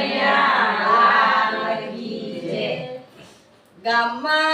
કનૈયા કી જય. ગામમાં